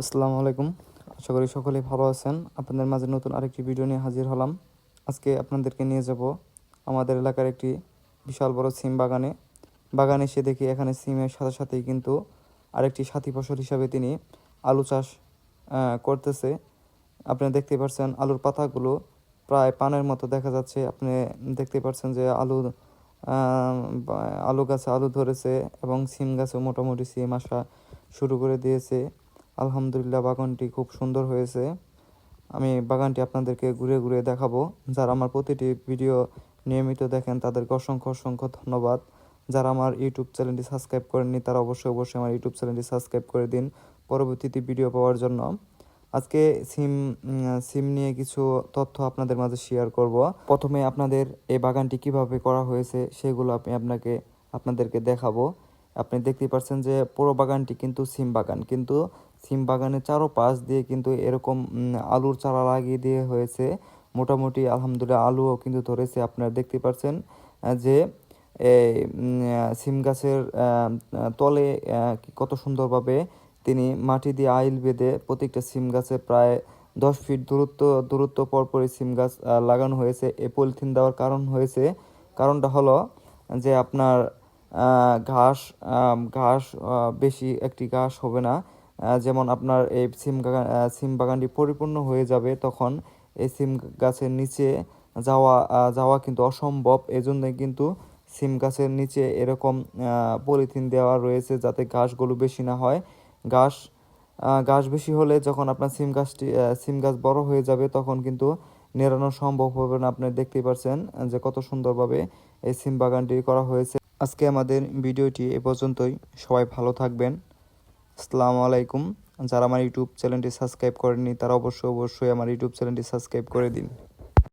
আসসালামু আলাইকুম। আশা করি সকলেই ভালো আছেন। আপনাদের মাঝে নতুন আরেকটি ভিডিও নিয়ে হাজির হলাম। আজকে আপনাদেরকে নিয়ে যাব আমাদের এলাকার একটি বিশাল বড় সিম বাগানে। বাগানে এসে দেখি এখানে সিমের সাথে সাথেই কিন্তু আরেকটি সাথী ফসল হিসাবে তিনি আলু চাষ করতেছে। আপনি দেখতে পাচ্ছেন আলুর পাতাগুলো প্রায় পানের মতো দেখা যাচ্ছে। আপনি দেখতে পাচ্ছেন যে আলু আলু গাছে আলু ধরেছে এবং সিম গাছে মোটামুটি সিম আসা শুরু করে দিয়েছে। আলহামদুলিল্লাহ বাগানটি খুব সুন্দর হয়েছে। আমি বাগানটি আপনাদেরকে ঘুরে ঘুরে দেখাবো। যারা আমার প্রতিটি ভিডিও নিয়মিত দেখেন, তাদেরকে অসংখ্য অসংখ্য ধন্যবাদ। যারা আমার ইউটিউব চ্যানেলটি সাবস্ক্রাইব করেননি, তারা অবশ্যই অবশ্যই আমার ইউটিউব চ্যানেলটি সাবস্ক্রাইব করে দিন পরবর্তীতে ভিডিও পাওয়ার জন্য। আজকে সিম সিম নিয়ে কিছু তথ্য আপনাদের মাঝে শেয়ার করব। প্রথমে আপনাদের এই বাগানটি কীভাবে করা হয়েছে, সেগুলো আমি আপনাকে, আপনাদেরকে দেখাবো। আপনি দেখতেই পাচ্ছেন যে পুরো বাগানটি কিন্তু সিম বাগান। কিন্তু সিম বাগানের চারো পাশ দিয়ে কিন্তু এরকম আলুর চারা লাগিয়ে দিয়ে হয়েছে। মোটামুটি আলহামদুলিল্লাহ আলুও কিন্তু ধরেছে, আপনারা দেখতে পাচ্ছেন যে এই সিম গাছের তলে কত সুন্দরভাবে তিনি মাটি দিয়ে আইল বেঁধে প্রত্যেকটা সিম গাছে প্রায় দশ ফিট দূরত্ব দূরত্ব পরপরই সিম গাছ লাগানো হয়েছে। এই পলিথিন দেওয়ার কারণ হয়েছে, কারণটা হলো যে আপনার ঘাস ঘাস বেশি একটি ঘাস হবে না। যেমন আপনার এই সিম সিম বাগানটি পরিপূর্ণ হয়ে যাবে তখন এই সিম গাছের নিচে যাওয়া যাওয়া কিন্তু অসম্ভব। এজন্যই কিন্তু সিম গাছের নিচে এরকম পলিথিন দেওয়া রয়েছে যাতে ঘাসগুলো বেশি না হয়। ঘাস ঘাস বেশি হলে যখন আপনার সিম গাছটি সিম গাছ বড় হয়ে যাবে তখন কিন্তু নেড়ানো সম্ভব হবে না। আপনি দেখতেই পারছেন যে কত সুন্দরভাবে এই সিম বাগানটি করা হয়েছে। আজকে আমাদের ভিডিওটি এ পর্যন্তই। সবাই ভালো থাকবেন। আসসালামু আলাইকুম। যারা আমার ইউটিউব চ্যানেলটি সাবস্ক্রাইব করেনি তারা অবশ্যই অবশ্যই আমার ইউটিউব চ্যানেলটি সাবস্ক্রাইব করে দিন।